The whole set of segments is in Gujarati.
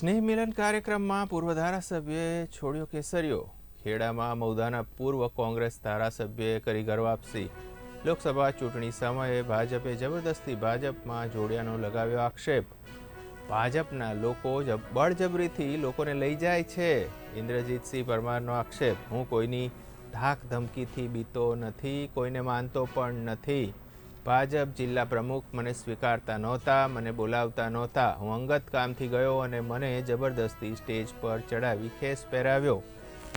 સ્નેહ મિલન કાર્યક્રમમાં પૂર્વ ધારાસભ્યએ છોડ્યો કેસરીયો ખેડામાં મૌદાના પૂર્વ કોંગ્રેસ ધારાસભ્યએ કરી ગર્વાપસી લોકસભા ચૂંટણી સમયે ભાજપે જબરદસ્તી ભાજપમાં જોડ્યાનો લગાવ્યો આક્ષેપ. ભાજપના લોકો જબ- બળજબરીથી લોકોને લઈ જાય છે. ઇન્દ્રજીતસિંહ પરમારનો આક્ષેપ, હું કોઈની ધાક ધમકીથી બીતો નથી, કોઈને માનતો પણ નથી. ભાજપ જિલ્લા પ્રમુખ મને સ્વીકારતા નહોતા, મને બોલાવતા નહોતા. હું અંગત કામથી ગયો અને મને જબરદસ્તી સ્ટેજ પર ચડાવી ખેસ પહેરાવ્યો.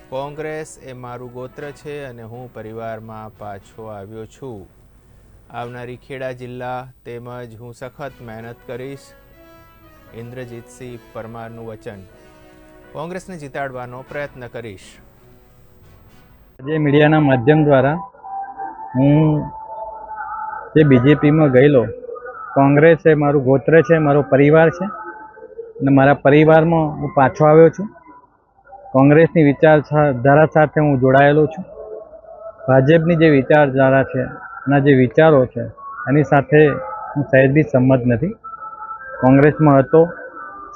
કોંગ્રેસ એ મારું ગોત્ર છે અને હું પરિવારમાં પાછો આવ્યો છું. આવનારી ખેડા જિલ્લા તેમજ હું સખત મહેનત કરીશ. ઇન્દ્રજીતસિંહ પરમારનું વચન. કોંગ્રેસને જીતાડવાનો પ્રયત્ન કરીશ. આજે મીડિયાના માધ્યમ દ્વારા હું જે બીજેપીમાં ગયેલો, કોંગ્રેસ એ મારું ગોત્ર છે, મારો પરિવાર છે, અને મારા પરિવારમાં હું પાછો આવ્યો છું. કોંગ્રેસની વિચારધારા સાથે હું જોડાયેલો છું. ભાજપની જે વિચારધારા છે, એના જે વિચારો છે, એની સાથે હું સહેજ બી સંમત નથી. કોંગ્રેસમાં હતો,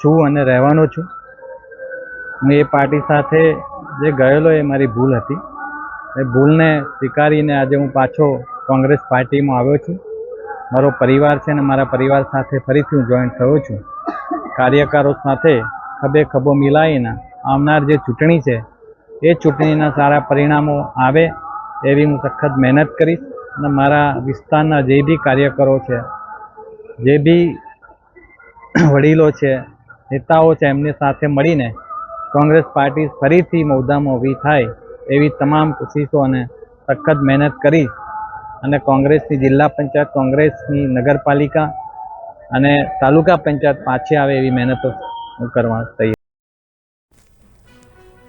છું અને રહેવાનો છું. હું એ પાર્ટી સાથે જે ગયેલો એ મારી ભૂલ હતી. એ ભૂલને સ્વીકારીને આજે હું પાછો કોંગ્રેસ પાર્ટીમાં આવ્યો છું. મારો પરિવાર છે અને મારા પરિવાર સાથે ફરીથી હું જોઈન થયો છું. કાર્યકરો સાથે ખભે ખભો મિલાવીને આવનાર જે ચૂંટણી છે, એ ચૂંટણીના સારા પરિણામો આવે એવી હું સખત મહેનત કરીશ અને મારા વિસ્તારના જે બી કાર્યકરો છે, જે બી વડીલો છે, નેતાઓ છે, એમની સાથે મળીને કોંગ્રેસ પાર્ટી ફરીથી મુદ્દામાં ઊભી થાય એવી તમામ કોશિશો અને સખત મહેનત કરી અને કોંગ્રેસની જિલ્લા પંચાયત, કોંગ્રેસની નગરપાલિકા અને તાલુકા પંચાયત પાછી આવે એવી મહેનતો હું કરવા તૈયાર